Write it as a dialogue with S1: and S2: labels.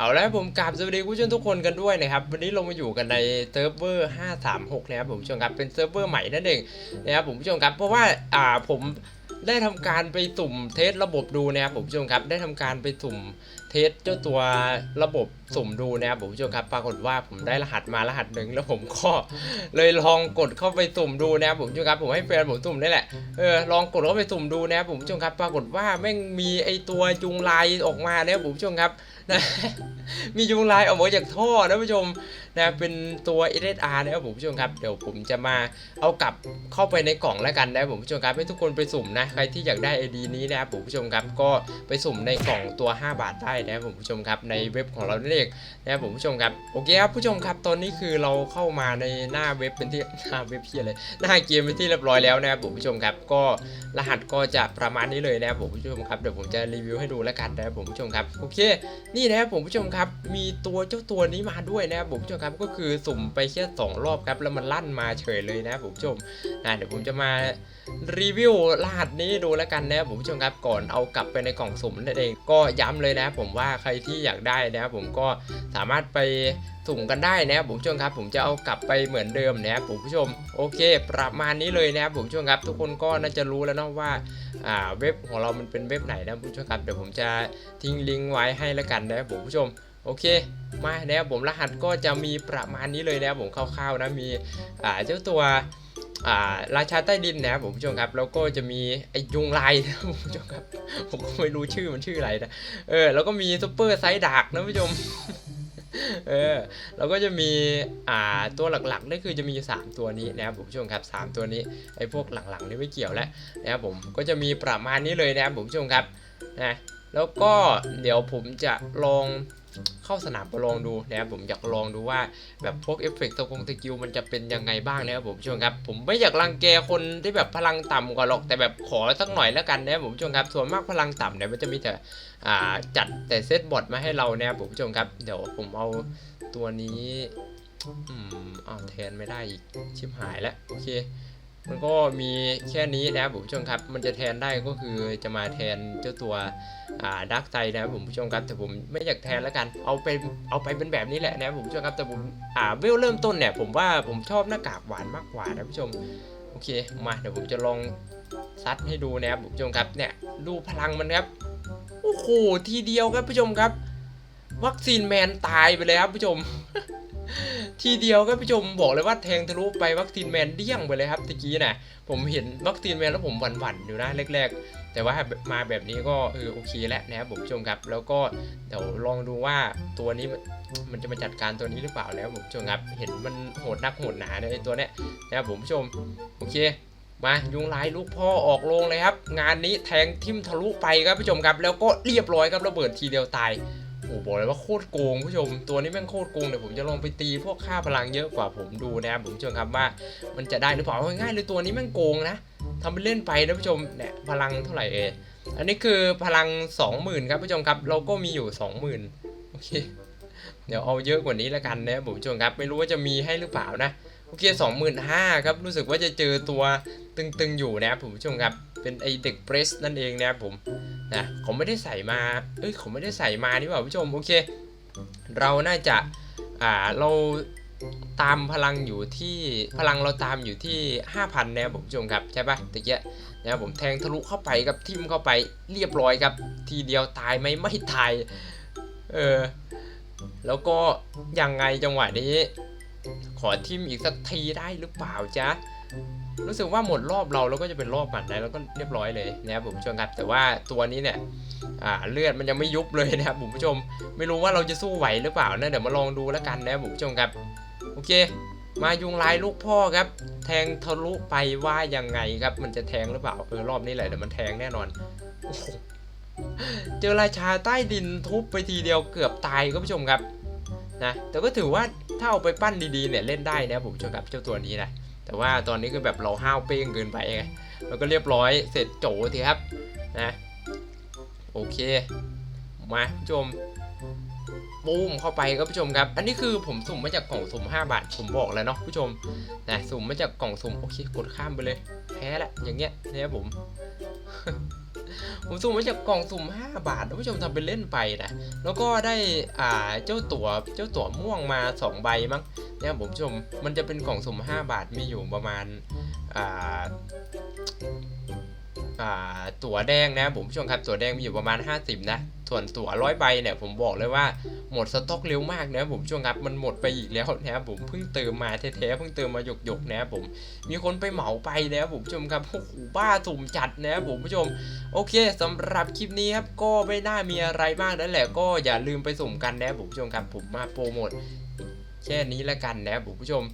S1: เอาละครับผมกราบสวัสดีคุณผู้ชมทุกคนกันด้วยนะครับ วันนี้เรามาอยู่กันในเซิร์ฟเวอร์ 536 นะครับผมผู้ชมครับเป็นเซิร์ฟเวอร์ใหม่นั่นเองนะครับผมผู้ชมครับเพราะว่าอ่าผม ได้ทำการไปสุ่มเทสระบบดูนะครับผมผู้ชมครับ ได้ทำการไปสุ่มเทสเจ้าตัวระบบสุ่มดูนะครับผมผู้ชมครับ ปรากฏว่าผมได้รหัสมารหัสหนึ่งแล้วผมก็เลยลองกดเข้าไปสุ่มดูนะครับผมผู้ชมครับผมให้แฟนผมสุ่มนี่แหละเออลองกดเข้าไปสุ่มดูนะครับผมผู้ชมครับ ปรากฏว่าแม่งมีไอตัวยุงลายออกมานะครับผมผู้ชมครับนะมียุงลายออกมาจากท่อนะผู้ชมนะเป็นตัว SSR นะครับผมผู้ชมครับ เดี๋ยวผมจะมาเอากลับเข้าไปในกล่องแล้วกันนะครับผมผู้ชมครับให้ทุกคนไปสุ่มนะใครที่อยากได้ ID นี้นะครับผมผู้ชมครับก็ไปสุ่มในกล่องตัว 5 บาทได้นะครับผมผู้ชมครับในเว็บของเรานั่นเองนะครับผมผู้ชมครับโอเคครับผู้ชมครับตอนนี้คือเราเข้ามาในหน้าเว็บเป็นที่หน้าเว็บเพียเลยหน้าเกมเป็นที่เรียบร้อยแล้วนะครับผมผู้ชมครับก็รหัสก็จะประมาณนี้เลยนะครับผมผู้ชมครับเดี๋ยวผมจะรีวิวให้ดูแล้วกันนะครับผมผู้ชมครับโอเคนี่นะครับผมผู้ชมครับมีตัวเจ้าตัวนี้มาด้วยนะครับผมผู้ชมครับก็คือสุ่มไปแค่สองรอบครับแล้วมันลั่นมาเฉยเลยนะครับผมผู้ชมนะเดี๋ยวผมจะมารีวิวรหัสนี้ดูแล้วกันนะครับผมผู้ชมครับก่อนเอากลับไปในกล่องสุ่มนั่นเองก็ย้ำเลยนะครับผมว่าใครที่อยากได้นะครับผมก็สามารถไปสุ่มกันได้นะครับผมผู้ชมครับ ผมจะเอากลับไปเหมือนเดิมนะครับผมผู้ชมโอเค ประมาณนี้เลยนะครับผมผู้ชมครับ ทุกคนก็น่าจะรู้แล้วเนาะว่าอ่าเว็บของเรามันเป็นเว็บไหนนะผู้ชมครับเดี๋ยวผมจะทิ้งลิงก์ไว้ให้แล้วกันนะครับผมผู้ชมโอเคมานะครับผมรหัสก็จะมีประมาณนี้เลยนะครับผมคร่าวๆนะมีอ่าเจ้าตัว ราชาใต้ดินนะครับผมผู้ชมครับแล้วก็จะมีไอ้ยุงลายนะครับผมผู้ชมครับ ผมก็ไม่รู้ชื่อมันชื่ออะไรนะเออแล้วก็มีซุปเปอร์ไซด์ดากนะผู้ชมเออแล้วก็จะมีอ่าตัวหลักๆนี่คือจะมีอยู่สามตัวนี้นะครับผมผู้ชมครับสามตัวนี้ไอ้พวกหลังๆนี่ไม่เกี่ยวแล้วนะครับผมก็จะมีประมาณนี้เลยนะครับผมผู้ชมครับนะแล้วก็เดี๋ยวผมจะลอง เข้าสนามไปลองดูนะครับผมอยากลองดูว่าแบบพวกเอฟเฟกต์ตะกงตะกิวมันจะเป็นยังไงบ้างนะครับผมผู้ชมครับ ผมไม่อยากรังแกคนที่แบบพลังต่ำกว่าหรอกแต่แบบขอสักหน่อยแล้วกันนะครับผมผู้ชมครับส่วนมากพลังต่ำเนี่ยมันจะมีแต่อ่าจัดแต่เซตบอทมาให้เรานะครับผมผู้ชมครับ เดี๋ยวผมเอาตัวนี้อืมเอาแทนไม่ได้อีกชิบหายแล้วโอเค มันก็มีแค่นี้นะครับผมผู้ชมครับ มันจะแทนได้ก็คือจะมาแทนเจ้าตัวดักไซนะครับผมผู้ชมครับแต่ผมไม่อยากแทนแล้วกัน เอาไปเอาไปเป็นแบบนี้แหละนะครับผมผู้ชมครับแต่ผมอ่าเวลเริ่มต้นเนี่ยผมว่าผมชอบหน้ากากหวานมากกว่านะผู้ชมโอเคมาเดี๋ยวผมจะลองซัดให้ดูนะครับผมผู้ชมครับเนี่ยดูพลังมันครับโอ้โหทีเดียวครับผู้ชมครับ วัคซีนแมนตายไปเลยครับผู้ชม ทีเดียวครับผู้ชมบอกเลยว่าแทงทะลุไปวัคซีนแมนเดี้ยงไปเลยครับตะกี้นะผมเห็นวัคซีนแมนแล้วผมหวั่นๆอยู่นะแรกๆ แต่ว่ามาแบบนี้ก็เออโอเคแล้วนะครับผมผู้ชมครับ แล้วก็เดี๋ยวลองดูว่าตัวนี้มันจะมาจัดการตัวนี้หรือเปล่าแล้วผมผู้ชมครับ เห็นมันโหดนักโหดหนาในตัวเนี้ยนะครับผมผู้ชมโอเคมายุงลายลูกพ่อออกโรงเลยครับ งานนี้แทงทิ่มทะลุไปครับผู้ชมครับ แล้วก็เรียบร้อยครับระเบิดทีเดียวตาย โอ้บอกเลยว่าโคตรโกงผู้ชม ตัวนี้แม่งโคตรโกงเดี๋ยวผมจะลองไปตีพวกค่าพลังเยอะกว่าผมดูนะครับผมผู้ชมครับว่า มันจะได้หรือเปล่าง่ายเลยตัวนี้แม่งโกงนะทำไปเล่นไปนะผู้ชมเนี่ยพลังเท่าไหร่เออันนี้คือพลัง 20,000ครับผู้ชมครับเราก็มีอยู่ 20,000โอเคเดี๋ยวเอาเยอะกว่านี้แล้วกันนะผมผู้ชมครับไม่รู้ว่าจะมีให้หรือเปล่านะโอเค25,000ครับรู้สึกว่าจะเจอตัวตึงๆอยู่นะผมผู้ชมครับเป็นไอเด็กเบรสนั่นเองนะผม นะเขาไม่ได้ใส่มาเอ้ยเขาไม่ได้ใส่มานี่หว่าผู้ชมโอเค เราน่าจะอ่าเราตามพลังอยู่ที่พลังเราตามอยู่ที่ 5,000นะครับผมผู้ชมครับใช่ปะตะเกียนะครับผมแทงทะลุเข้าไปกับทิมเข้าไปเรียบร้อยครับ ทีเดียวตายไหมไม่ตายเออแล้วก็ยังไงจังหวะนี้ ขอทิมอีกสักทีได้หรือเปล่าจ๊ะ รู้สึกว่าหมดรอบเราแล้วก็จะเป็นรอบมันนะแล้วก็เรียบร้อยเลยนะครับผมผู้ชมครับแต่ว่าตัวนี้เนี่ยอ่าเลือดมันยังไม่ยุบเลยนะครับผมผู้ชม ไม่รู้ว่าเราจะสู้ไหวหรือเปล่านะเดี๋ยวมาลองดูแล้วกันนะครับผมผู้ชมครับโอเค มายุงลายลูกพ่อครับ แทงทะลุไปว่ายังไงครับ มันจะแทงหรือเปล่าเออรอบนี้แหละเดี๋ยวมันแทงแน่นอนเจอราชาใต้ดินทุบไปทีเดียวเกือบตายครับผู้ชมครับนะแต่ก็ถือว่าถ้าเอาไปปั้นดีๆเนี่ยเล่นได้นะครับผมผู้ชมครับเจ้าตัวนี้นะ แต่ว่าตอนนี้คือแบบเราห้าวเป้งเกินไปไงแล้วก็เรียบร้อยเสร็จโจทีครับนะโอเคมาผู้ชมบูมเข้าไปครับผู้ชมครับ อันนี้คือผมสุ่มมาจากกล่องสุ่ม5 บาท ผมบอกแล้วเนาะผู้ชมนะสุ่มมาจากกล่องสุ่มโอเคกดข้ามไปเลยแพ้ละอย่างเงี้ยนะครับผม ผมสุ่มมาจากกล่องสุ่ม5 บาทผู้ชมทำเป็นเล่นไปนะแล้วก็ได้อ่าเจ้าตัวเจ้าตัวม่วงมา 2 ใบมั้ง เนี่ยผมชมมันจะเป็นกล่องสุ่ม5 บาทมีอยู่ประมาณอ่าตั๋วแดงนะผมผู้ชมครับตั๋วแดงมีอยู่ประมาณ 50 นะส่วนตั๋วร้อยใบเนี่ยผมบอกเลยว่าหมดสต็อกเร็วมากนะผมผู้ชมครับมันหมดไปอีกแล้วนะครับผมเพิ่งเติมมาแท้ๆเพิ่งเติมมาหยกๆนะครับผมมีคนไปเหมาไปนะครับผมผู้ชมครับโอ้โหบ้าสุ่มจัดนะครับผมผู้ชม โอเคสำหรับคลิปนี้ครับก็ไม่น่ามีอะไรมากนั่นแหละก็อย่าลืมไปสุ่มกันนะครับผมผู้ชมครับผมมาโปรโมท แค่นี้แล้วกันนะครับผู้ชม